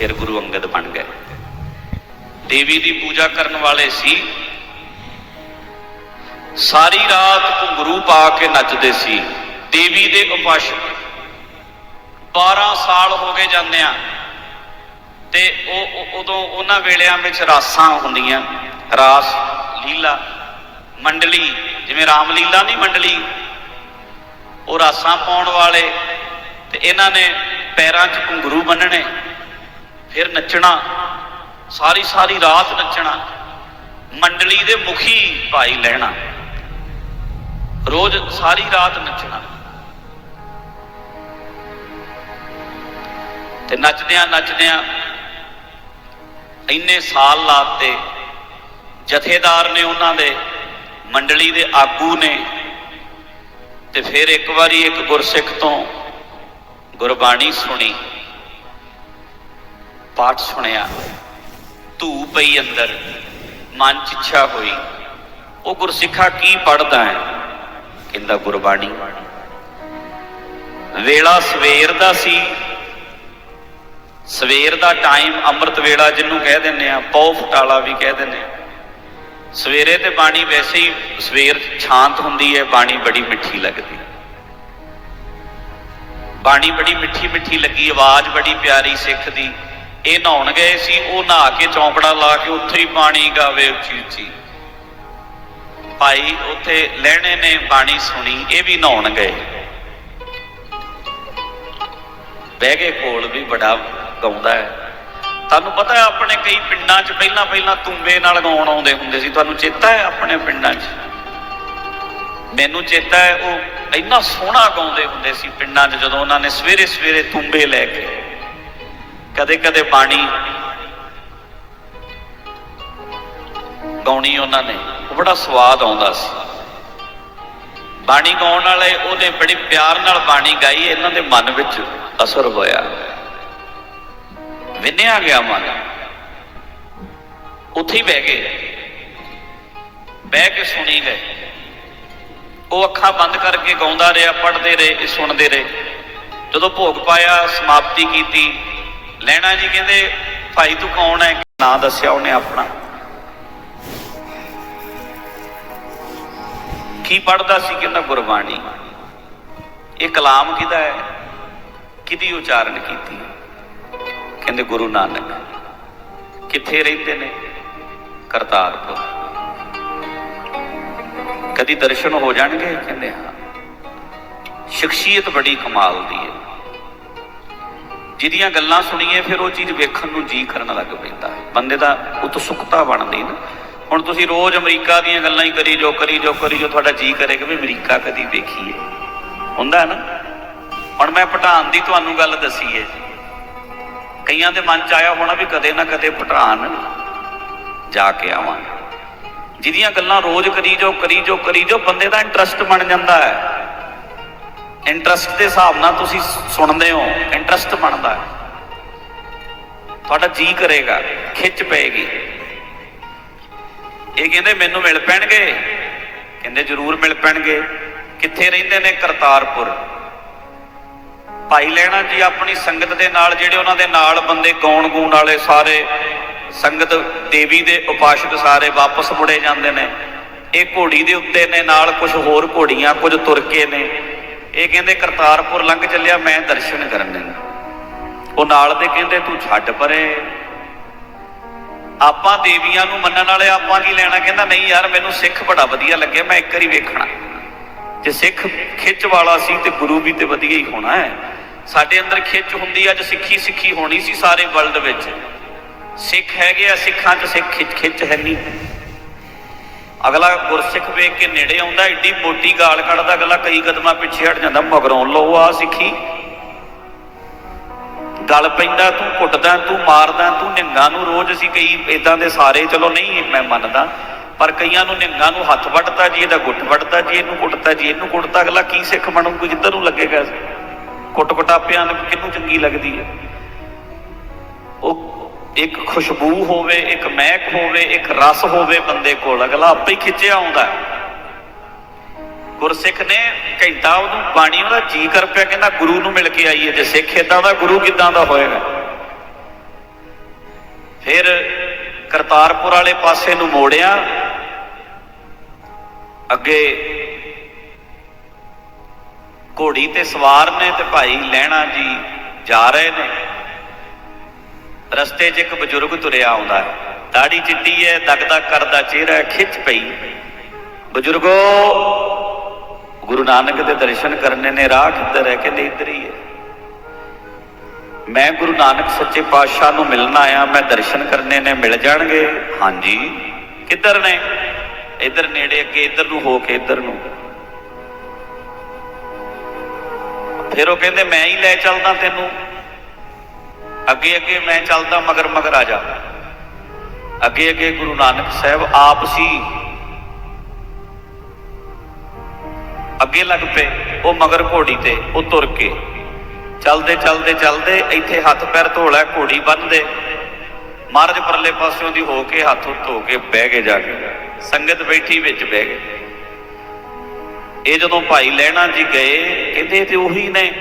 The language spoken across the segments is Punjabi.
ਫਿਰ ਗੁਰੂ ਅੰਗਦ ਬਣ ਗਏ। ਦੇਵੀ ਦੀ ਪੂਜਾ ਕਰਨ ਵਾਲੇ ਸੀ। ਸਾਰੀ ਰਾਤ ਘੁੰਗਰੂ ਪਾ ਕੇ ਨੱਚਦੇ ਸੀ। ਦੇਵੀ ਦੇ ਉਪਾਸ਼ਕ 12 ਸਾਲ ਹੋ ਗਏ ਜਾਂਦਿਆਂ ਤੇ ਉਹ ਉਹ- ਉਦੋਂ ਉਹਨਾਂ ਵੇਲਿਆਂ ਵਿੱਚ ਰਾਸਾਂ ਹੁੰਦੀਆਂ। ਰਾਸ, ਲੀਲਾ, ਮੰਡਲੀ, ਜਿਵੇਂ ਰਾਮ ਲੀਲਾ ਨਹੀਂ ਮੰਡਲੀ, ਉਹ ਰਾਸਾਂ ਪਾਉਣ ਵਾਲੇ ਤੇ ਇਹਨਾਂ ਨੇ ਪੈਰਾਂ 'ਚ ਘੁੰਗਰੂ ਬੰਨਣੇ ਫਿਰ ਨੱਚਣਾ, ਸਾਰੀ ਸਾਰੀ ਰਾਤ ਨੱਚਣਾ, ਮੰਡਲੀ ਦੇ ਮੁਖੀ ਭਾਈ ਲੈਣਾ। ਰੋਜ਼ ਸਾਰੀ ਰਾਤ ਨੱਚਣਾ। ਤੇ ਨੱਚਦਿਆਂ ਨੱਚਦਿਆਂ ਇੰਨੇ ਸਾਲ ਲਾਤੇ, ਜਥੇਦਾਰ ਨੇ ਉਹਨਾਂ ਦੇ, ਮੰਡਲੀ ਦੇ ਆਗੂ ਨੇ, ਤੇ ਫਿਰ ਇੱਕ ਵਾਰੀ ਇੱਕ ਗੁਰਸਿੱਖ ਤੋਂ ਗੁਰਬਾਣੀ ਸੁਣੀ। ਪਾਠ ਸੁਣਿਆ। ਧੂ ਪਈ ਅੰਦਰ, ਮਨ ਚ ਇੱਛਾ ਹੋਈ, ਉਹ ਗੁਰਸਿੱਖਾ ਕੀ ਪੜਦਾ ਹੈ? ਕਹਿੰਦਾ, ਗੁਰਬਾਣੀ। ਵੇਲਾ ਸਵੇਰ ਦਾ ਸੀ। ਸਵੇਰ ਦਾ ਟਾਈਮ ਅੰਮ੍ਰਿਤ ਵੇਲਾ ਜਿਹਨੂੰ ਕਹਿ ਦਿੰਦੇ ਆ ਪੌ ਫਟਾਲਾ ਵੀ ਕਹਿ ਦਿੰਦੇ ਆ ਸਵੇਰੇ ਤੇ ਬਾਣੀ ਵੈਸੇ ਹੀ ਸਵੇਰ ਸ਼ਾਂਤ ਹੁੰਦੀ ਹੈ, ਬਾਣੀ ਬੜੀ ਮਿੱਠੀ ਲੱਗਦੀ। ਬਾਣੀ ਬੜੀ ਮਿੱਠੀ ਮਿੱਠੀ ਲੱਗੀ, ਆਵਾਜ਼ ਬੜੀ ਪਿਆਰੀ ਸਿੱਖ ਦੀ। ਇਹ ਨਹਾਉਣ ਗਏ ਸੀ, ਉਹ ਨਹਾ ਕੇ ਚੌਂਕੜਾ ਲਾ ਕੇ ਉੱਥੇ ਹੀ ਪਾਣੀ ਗਾਵੇ ਉੱਚੀ ਉੱਚੀ। ਭਾਈ ਉੱਥੇ ਲਹਿਣੇ ਨੇ ਬਾਣੀ ਸੁਣੀ, ਇਹ ਵੀ ਨਹਾਉਣ ਗਏ। ਬਹਿ ਕੇ ਕੋਲ ਵੀ ਬੜਾ ਗਾਉਂਦਾ ਹੈ। ਤੁਹਾਨੂੰ ਪਤਾ ਹੈ, ਆਪਣੇ ਕਈ ਪਿੰਡਾਂ 'ਚ ਪਹਿਲਾਂ ਪਹਿਲਾਂ ਤੁੰਬੇ ਨਾਲ ਗਾਉਣ ਆਉਂਦੇ ਹੁੰਦੇ ਸੀ। ਤੁਹਾਨੂੰ ਚੇਤਾ ਹੈ ਆਪਣੇ ਪਿੰਡਾਂ 'ਚ? ਮੈਨੂੰ ਚੇਤਾ ਹੈ, ਉਹ ਇੰਨਾ ਸੋਹਣਾ ਗਾਉਂਦੇ ਹੁੰਦੇ ਸੀ ਪਿੰਡਾਂ 'ਚ ਜਦੋਂ ਉਹਨਾਂ ਨੇ ਸਵੇਰੇ ਸਵੇਰੇ ਤੁੰਬੇ ਲੈ ਕੇ ਕਦੇ ਕਦੇ ਬਾਣੀ ਗਾਉਣੀ ਉਹਨਾਂ ਨੇ। ਉਹ ਬੜਾ ਸਵਾਦ ਆਉਂਦਾ ਸੀ। ਬਾਣੀ ਗਾਉਣ ਵਾਲੇ ਉਹਨੇ ਬੜੀ ਪਿਆਰ ਨਾਲ ਬਾਣੀ ਗਾਈ, ਇਹਨਾਂ ਦੇ ਮਨ ਵਿੱਚ ਅਸਰ ਹੋਇਆ। ਵਿੰਨਿਆ ਗਿਆ ਮਨ। ਉੱਥੇ ਹੀ ਬਹਿ ਗਏ। ਬਹਿ ਕੇ ਸੁਣੀ ਗਏ ਉਹ ਅੱਖਾਂ ਬੰਦ ਕਰਕੇ ਗਾਉਂਦਾ ਰਿਹਾ, ਪੜ੍ਹਦੇ ਰਹੇ, ਸੁਣਦੇ ਰਹੇ। ਜਦੋਂ ਭੋਗ ਪਾਇਆ, ਸਮਾਪਤੀ ਕੀਤੀ ਲੈਣਾ ਜੀ ਕਹਿੰਦੇ, ਭਾਈ ਤੂੰ ਕੌਣ ਹੈ? ਨਾਂ ਦੱਸਿਆ ਉਹਨੇ ਆਪਣਾ। ਕੀ ਪੜਦਾ ਸੀ ਕਹਿੰਦਾ ਗੁਰਬਾਣੀ? ਇਹ ਕਲਾਮ ਕਿਹਦਾ ਹੈ? ਕਿਹਦੀ ਉਚਾਰਨ ਕੀਤੀ ਕਹਿੰਦੇ ਗੁਰੂ ਨਾਨਕ। ਕਿੱਥੇ ਰਹਿੰਦੇ ਨੇ? ਕਰਤਾਰਪੁਰ। ਕਦੀ ਦਰਸ਼ਨ ਹੋ ਜਾਣਗੇ? ਕਹਿੰਦੇ ਹਾਂ। ਸ਼ਖਸੀਅਤ ਬੜੀ ਕਮਾਲ ਦੀ ਹੈ। ਜਿਹਦੀਆਂ ਗੱਲਾਂ ਸੁਣੀਏ, ਫਿਰ ਉਹ ਚੀਜ਼ ਵੇਖਣ ਨੂੰ ਜੀ ਕਰਨ ਲੱਗ ਪੈਂਦਾ ਹੈ। ਬੰਦੇ ਦਾ ਉਤਸੁਕਤਾ ਬਣਦੀ ਨਾ। ਹੁਣ ਤੁਸੀਂ ਰੋਜ਼ ਅਮਰੀਕਾ ਦੀਆਂ ਗੱਲਾਂ ਹੀ ਕਰੀ ਜੋ ਕਰੀ ਜੋ ਕਰੀ ਜੋ ਤੁਹਾਡਾ ਜੀ ਕਿ ਵੀ ਅਮਰੀਕਾ ਕਦੀ ਵੇਖੀਏ। ਹੁੰਦਾ ਨਾ? ਹੁਣ ਮੈਂ ਭਟਾਨ ਦੀ ਤੁਹਾਨੂੰ ਗੱਲ ਦੱਸੀ ਹੈ ਕਈਆਂ ਦੇ ਮਨ ਚ ਆਇਆ ਹੋਣਾ ਵੀ ਕਦੇ ਨਾ ਕਦੇ ਭਟਾਨ ਜਾ ਕੇ ਆਵਾਂਗੇ। ਜਿਹਦੀਆਂ ਗੱਲਾਂ ਰੋਜ਼ ਕਰੀ ਜੋ ਕਰੀ ਜੋ ਕਰੀ ਜੋ ਬੰਦੇ ਦਾ ਇੰਟਰਸਟ ਬਣ ਜਾਂਦਾ ਹੈ। ਇੰਟਰਸਟ ਦੇ ਹਿਸਾਬ ਨਾਲ ਤੁਸੀਂ ਸੁਣਦੇ ਹੋ, ਇੰਟਰਸਟ ਬਣਦਾ ਹੈ। ਤੁਹਾਡਾ ਜੀ ਕਰੇਗਾ, ਖਿੱਚ ਪਏਗੀ। ਇਹ ਕਹਿੰਦੇ ਮੈਨੂੰ ਮਿਲ ਪੈਣਗੇ? ਕਹਿੰਦੇ ਜ਼ਰੂਰ ਮਿਲ ਪੈਣਗੇ। ਕਿੱਥੇ ਰਹਿੰਦੇ ਨੇ? ਕਰਤਾਰਪੁਰ। ਭਾਈ ਲੈਣਾ ਜੀ ਆਪਣੀ ਸੰਗਤ ਦੇ ਨਾਲ, ਜਿਹੜੇ ਉਹਨਾਂ ਦੇ ਨਾਲ ਬੰਦੇ ਗਾਉਣ ਗੂਣ ਵਾਲੇ ਸਾਰੇ ਸੰਗਤ ਦੇਵੀ ਦੇ ਉਪਾਸ਼ਕ ਸਾਰੇ ਵਾਪਸ ਮੁੜੇ ਜਾਂਦੇ ਨੇ। ਇਹ ਘੋੜੀ ਦੇ ਉੱਤੇ ਨੇ, ਨਾਲ ਕੁਝ ਹੋਰ ਘੋੜੀਆਂ, ਕੁਝ ਤੁਰ ਕੇ ਨੇ। ਇਹ ਕਹਿੰਦੇ ਕਰਤਾਰਪੁਰ ਲੰਘ ਚੱਲਿਆ, ਮੈਂ ਦਰਸ਼ਨ ਕਰਨ ਕਰਨੇ ਉਹ ਨਾਲ ਦੇ ਕਹਿੰਦੇ, ਤੂੰ ਛੱਡ ਪਰੇ। ਆਪਾਂ ਦੇਵੀਆਂ ਨੂੰ ਮੰਨਣ ਵਾਲੇ ਆਪਾਂ ਕੀ ਲੈਣਾ? ਕਹਿੰਦਾ, ਨਹੀਂ ਯਾਰ, ਮੈਨੂੰ ਸਿੱਖ ਬੜਾ ਵਧੀਆ ਲੱਗਿਆ, ਮੈਂ ਇੱਕ ਵਾਰੀ ਵੇਖਣਾ। ਜੇ ਸਿੱਖ ਖਿੱਚ ਵਾਲਾ ਸੀ ਤੇ ਗੁਰੂ ਵੀ ਤੇ ਵਧੀਆ ਹੀ ਹੋਣਾ ਹੈ। ਸਾਡੇ ਅੰਦਰ ਖਿੱਚ ਹੁੰਦੀ, ਅੱਜ ਸਿੱਖੀ ਸਿੱਖੀ ਹੋਣੀ ਸੀ ਸਾਰੇ ਵਰਲਡ ਵਿੱਚ। ਸਿੱਖ ਹੈਗੇ ਆ, ਸਿੱਖਾਂ 'ਚ ਸਿੱਖ ਖਿੱਚ ਖਿੱਚ ਹੈ ਨਹੀਂ। ਅਗਲਾ ਗੁਰਸਿੱਖ ਵੇਖ ਕੇ ਨੇੜੇ ਆਉਂਦਾ, ਏਡੀ ਮੋਟੀ ਗਾਲ ਕੱਢਦਾ, ਅਗਲਾ ਕਈ ਕਦਮਾਂ ਪਿੱਛੇ ਹਟ ਜਾਂਦਾ, ਮਗਰੋਂ ਲੋ ਆ ਸਿੱਖੀ। ਗਲ ਪੈਂਦਾ, ਤੂੰ ਕੁੱਟਦਾ, ਤੂੰ ਮਾਰਦਾ, ਤੂੰ ਨਿੰਗਾ ਨੂੰ ਰੋਜ਼ ਅਸੀਂ ਕਈ ਇਦਾਂ ਦੇ ਸਾਰੇ, ਚਲੋ ਨਹੀਂ ਮੈਂ ਮੰਨਦਾ, ਪਰ ਕਈਆਂ ਨੂੰ ਨਿੰਗਾ ਨੂੰ ਹੱਥ ਵੱਟਦਾ, ਜੀ ਇਹਦਾ ਗੁੱਟ ਵੱਟਦਾ, ਜੀ ਇਹਨੂੰ ਕੁੱਟਦਾ, ਜੀ ਇਹਨੂੰ ਕੁੱਟਦਾ, ਅਗਲਾ ਕੀ ਸਿੱਖ ਬਣੂਗਾ ਜਿੱਧਰ ਨੂੰ ਲੱਗੇਗਾ? ਕੁੱਟ ਕੁਟਾਪਿਆਂ ਨੂੰ ਕਿਹਨੂੰ ਚੰਗੀ ਲੱਗਦੀ ਹੈ? ਉਹ ਇੱਕ ਖੁਸ਼ਬੂ ਹੋਵੇ, ਇੱਕ ਮਹਿਕ ਹੋਵੇ, ਇੱਕ ਰਸ ਹੋਵੇ ਬੰਦੇ ਕੋਲ, ਅਗਲਾ ਆਪੇ ਹੀ ਖਿੱਚਿਆ ਆਉਂਦਾ ਗੁਰਸਿੱਖ ਨੇ ਘੰਟਾ ਉਹਨੂੰ ਬਾਣੀ, ਉਹਦਾ ਜੀ ਕਰ ਪਿਆ, ਕਹਿੰਦਾ ਗੁਰੂ ਨੂੰ ਮਿਲ ਕੇ ਆਈਏ ਤੇ ਸਿੱਖ ਏਦਾਂ ਦਾ, ਗੁਰੂ ਕਿੱਦਾਂ ਦਾ ਹੋਏਗਾ? ਫਿਰ ਕਰਤਾਰਪੁਰ ਵਾਲੇ ਪਾਸੇ ਨੂੰ ਮੋੜਿਆ, ਅੱਗੇ ਘੋੜੀ ਤੇ ਸਵਾਰ ਨੇ ਤੇ ਭਾਈ ਲੈਣਾ ਜੀ ਜਾ ਰਹੇ ਨੇ। ਰਸਤੇ 'ਚ ਇੱਕ ਬਜ਼ੁਰਗ ਤੁਰਿਆ ਆਉਂਦਾ ਹੈ। ਦਾੜੀ ਚਿੱਟੀ ਹੈ ਦਗਦਾ ਕਰਦਾ ਚਿਹਰਾ ਖਿੱਚ ਪਈ। ਬਜ਼ੁਰਗੋ, ਗੁਰੂ ਨਾਨਕ ਦੇ ਦਰਸ਼ਨ ਕਰਨੇ ਨੇ ਰਾਹ ਕਿੱਧਰ ਹੈ ਕਹਿੰਦੇ, ਇੱਧਰ ਹੀ ਹੈ। ਮੈਂ ਗੁਰੂ ਨਾਨਕ ਸੱਚੇ ਪਾਤਸ਼ਾਹ ਨੂੰ ਮਿਲਣ ਆਇਆ, ਮੈਂ ਦਰਸ਼ਨ ਕਰਨੇ ਨੇ ਮਿਲ ਜਾਣਗੇ। ਹਾਂਜੀ। ਕਿੱਧਰ ਨੇ? ਇੱਧਰ ਨੇੜੇ ਅੱਗੇ, ਇੱਧਰ ਨੂੰ ਹੋ ਕੇ ਇੱਧਰ ਨੂੰ। ਫਿਰ ਉਹ ਕਹਿੰਦੇ, ਮੈਂ ਹੀ ਲੈ ਚੱਲਦਾ ਤੈਨੂੰ। ਅੱਗੇ ਅੱਗੇ ਮੈਂ ਚੱਲਦਾ ਮਗਰ ਮਗਰ ਆ ਜਾ। ਅੱਗੇ ਅੱਗੇ ਗੁਰੂ ਨਾਨਕ ਸਾਹਿਬ ਆਪ ਸੀ। ਅੱਗੇ ਲੱਗ ਪਏ, ਉਹ ਮਗਰ ਘੋੜੀ ਤੇ, ਉਹ ਤੁਰ ਕੇ। ਚੱਲਦੇ ਚੱਲਦੇ ਚੱਲਦੇ ਇੱਥੇ ਹੱਥ ਪੈਰ ਧੋਲਾ, ਘੋੜੀ ਬੰਨਦੇ ਮਹਾਰਾਜ ਪਰਲੇ ਪਾਸਿਓਂ ਦੀ ਹੋ ਕੇ ਹੱਥ ਧੋ ਕੇ ਬਹਿ ਗਏ ਜਾ ਕੇ। ਸੰਗਤ ਬੈਠੀ ਵਿੱਚ ਬਹਿ ਗਏ। ਇਹ ਜਦੋਂ ਭਾਈ ਲੈਣਾ ਜੀ ਗਏ, ਕਹਿੰਦੇ ਤੇ ਉਹੀ ਨੇ।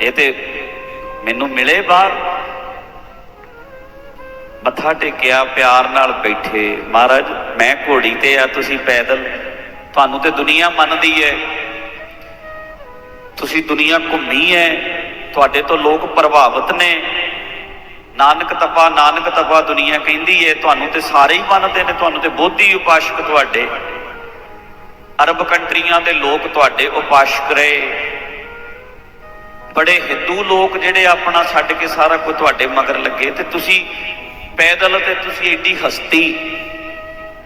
ਇਹ ਤੇ ਮੈਨੂੰ ਮਿਲੇ ਬਾਹਰ। ਮੱਥਾ ਟੇਕਿਆ, ਪਿਆਰ ਨਾਲ ਬੈਠੇ। ਮਹਾਰਾਜ, ਮੈਂ ਘੋੜੀ ਤੇ ਆ, ਤੁਸੀਂ ਪੈਦਲ। ਤੁਹਾਨੂੰ ਤੇ ਦੁਨੀਆ ਮੰਨਦੀ ਹੈ ਤੁਸੀਂ ਦੁਨੀਆ ਘੁੰਮੀ ਹੈ ਤੁਹਾਡੇ ਤੋਂ ਲੋਕ ਪ੍ਰਭਾਵਿਤ ਨੇ। ਨਾਨਕ ਤਪਾ ਨਾਨਕ ਤਪਾ ਦੁਨੀਆ ਕਹਿੰਦੀ ਹੈ ਤੁਹਾਨੂੰ ਤੇ ਸਾਰੇ ਹੀ ਮੰਨਦੇ ਨੇ। ਤੁਹਾਨੂੰ ਤੇ ਬੋਧੀ ਉਪਾਸ਼ਕ ਤੁਹਾਡੇ। ਅਰਬ ਕੰਟਰੀਆਂ ਦੇ ਲੋਕ ਤੁਹਾਡੇ ਉਪਾਸ਼ਕ ਰਹੇ। ਬੜੇ ਹਿੰਦੂ ਲੋਕ ਜਿਹੜੇ ਆਪਣਾ ਛੱਡ ਕੇ ਸਾਰਾ ਕੁਝ ਤੁਹਾਡੇ ਮਗਰ ਲੱਗੇ ਤੇ ਤੁਸੀਂ ਪੈਦਲ ਤੇ ਤੁਸੀਂ ਐਡੀ ਹਸਤੀ।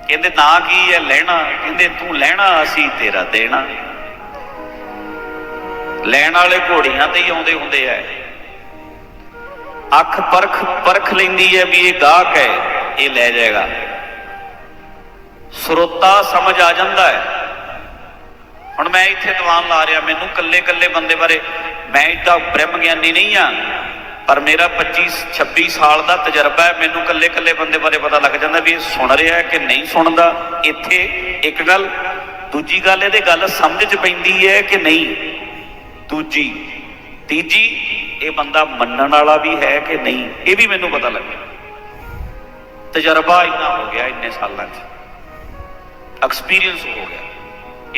ਕਹਿੰਦੇ ਨਾ ਕੀ ਹੈ ਲੈਣਾ? ਕਹਿੰਦੇ ਤੂੰ ਲੈਣਾ, ਅਸੀਂ ਤੇਰਾ ਦੇਣਾ। ਲੈਣ ਵਾਲੇ ਘੋੜੀਆਂ ਤੇ ਹੀ ਆਉਂਦੇ ਹੁੰਦੇ ਐ ਅੱਖ ਪਰਖ ਪਰਖ ਲੈਂਦੀ ਹੈ ਵੀ ਇਹ ਗਾਹਕ ਹੈ, ਇਹ ਲੈ ਜਾਏਗਾ। ਸਰੋਤਾ ਸਮਝ ਆ ਜਾਂਦਾ ਹੈ। ਹੁਣ ਮੈਂ ਇੱਥੇ ਦੀਵਾਨ ਲਾ ਰਿਹਾ, ਮੈਨੂੰ ਕੱਲੇ ਕੱਲੇ ਬੰਦੇ ਬਾਰੇ ਮੈਂ ਇੱਡਾ ਬ੍ਰਹਮ ਗਿਆਨੀ ਨਹੀਂ ਆ, ਪਰ ਮੇਰਾ 25 26 ਸਾਲ ਦਾ ਤਜਰਬਾ ਹੈ, ਮੈਨੂੰ ਕੱਲੇ ਕੱਲੇ ਬੰਦੇ ਬਾਰੇ ਪਤਾ ਲੱਗ ਜਾਂਦਾ ਵੀ ਇਹ ਸੁਣ ਰਿਹਾ ਕਿ ਨਹੀਂ ਸੁਣਦਾ। ਇੱਥੇ ਇੱਕ ਗੱਲ, ਦੂਜੀ ਗੱਲ ਇਹਦੇ ਗੱਲ ਸਮਝ ਚ ਪੈਂਦੀ ਹੈ ਕਿ ਨਹੀਂ। ਦੂਜੀ, ਤੀਜੀ, ਇਹ ਬੰਦਾ ਮੰਨਣ ਵਾਲਾ ਵੀ ਹੈ ਕਿ ਨਹੀਂ, ਇਹ ਵੀ ਮੈਨੂੰ ਪਤਾ ਲੱਗਿਆ ਤਜਰਬਾ ਇੰਨਾ ਹੋ ਗਿਆ ਇੰਨੇ ਸਾਲਾਂ 'ਚ। ਐਕਸਪੀਰੀਅੰਸ ਹੋ ਗਿਆ।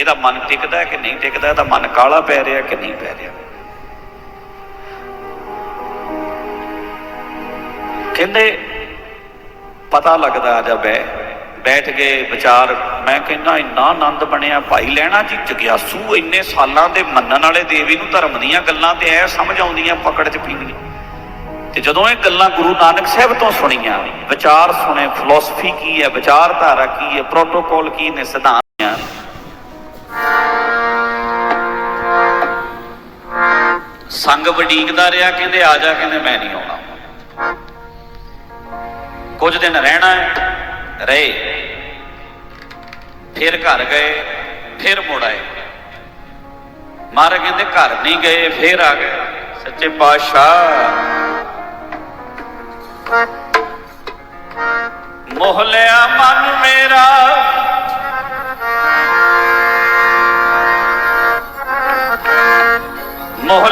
ਇਹਦਾ ਮਨ ਟਿਕਦਾ ਕਿ ਨਹੀਂ ਟਿਕਦਾ? ਇਹਦਾ ਮਨ ਕਾਲਾ ਪੈ ਰਿਹਾ ਕਿ ਨਹੀਂ ਪੈ ਰਿਹਾ? ਕਹਿੰਦੇ, ਪਤਾ ਲੱਗਦਾ ਜਦ ਬੈ, ਬੈਠ ਗਏ ਵਿਚਾਰ, ਮੈਂ ਕਹਿੰਦਾ, ਇੰਨਾ ਆਨੰਦ ਬਣਿਆ, ਭਾਈ ਲੈਣਾ ਜੀ ਜਗਿਆਸੂ, ਇੰਨੇ ਸਾਲਾਂ ਦੇ ਮੰਨਣ ਵਾਲੇ ਦੇਵੀ ਨੂੰ ਧਰਮ ਦੀਆਂ ਗੱਲਾਂ ਤੇ ਐ ਸਮਝ ਆਉਂਦੀਆਂ ਪਕੜ ਚ ਪੀਂਦੀਆਂ। ਤੇ ਜਦੋਂ ਇਹ ਗੱਲਾਂ ਗੁਰੂ ਨਾਨਕ ਸਾਹਿਬ ਤੋਂ ਸੁਣੀਆਂ, ਵਿਚਾਰ ਸੁਣੇ ਫਿਲਾਸਫੀ ਕੀ ਹੈ, ਵਿਚਾਰਧਾਰਾ ਕੀ ਹੈ ਪ੍ਰੋਟੋਕੋਲ ਕੀ ਨੇ, ਸਿਧਾਂਤ ਸੰਗ ਵਡੀਕਦਾ ਰਿਹਾ ਕਹਿੰਦੇ, ਆ ਜਾ ਕਹਿੰਦੇ, ਮੈਂ ਨਹੀਂ ਆਉਣਾ। ਕੁਝ ਦਿਨ ਰਹਿਣਾ ਹੈ, ਰਹੇ। ਫਿਰ ਘਰ ਗਏ, ਫਿਰ ਮੁੜ ਆਏ। ਮਹਾਰਾਜ ਕਹਿੰਦੇ, ਘਰ ਨਹੀਂ ਗਏ, ਫਿਰ ਆ ਗਏ। ਸੱਚੇ ਪਾਤਸ਼ਾਹ। ਮੋਹਲਿਆ ਮਨ ਮੇਰਾ। ਮੋਹ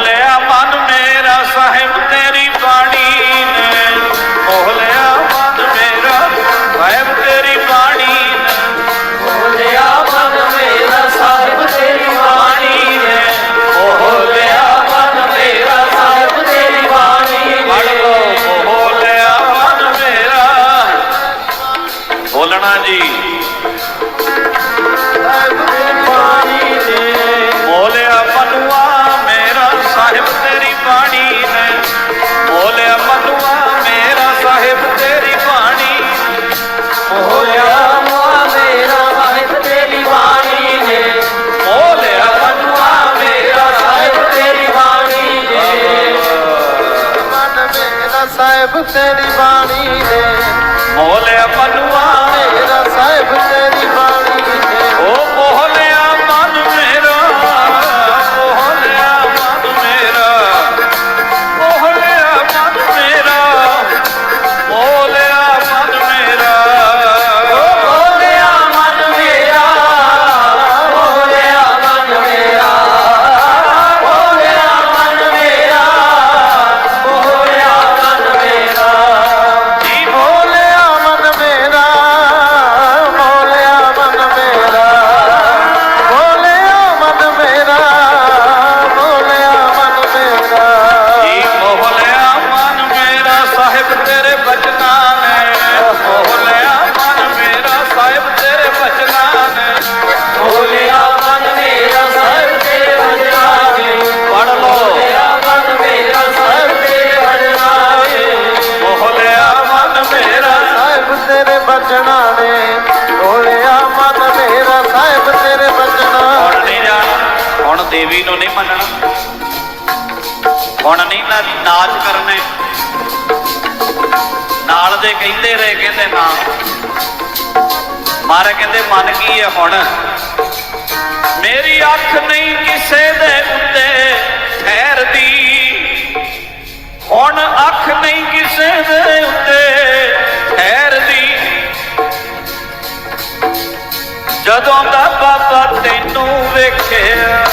ਕਹਿੰਦੇ ਨਾ ਮਾਰੇ ਕਹਿੰਦੇ, ਮਨ ਕੀ ਹੈ ਹੁਣ? ਮੇਰੀ ਅੱਖ ਨਹੀਂ ਕਿਸੇ ਦੇ ਉੱਤੇ ਠਹਿਰਦੀ। ਹੁਣ ਅੱਖ ਨਹੀਂ ਕਿਸੇ ਦੇ ਉੱਤੇ ਠਹਿਰਦੀ। ਜਦੋਂ ਦਾ ਬਾਬਾ ਤੈਨੂੰ ਵੇਖਿਆ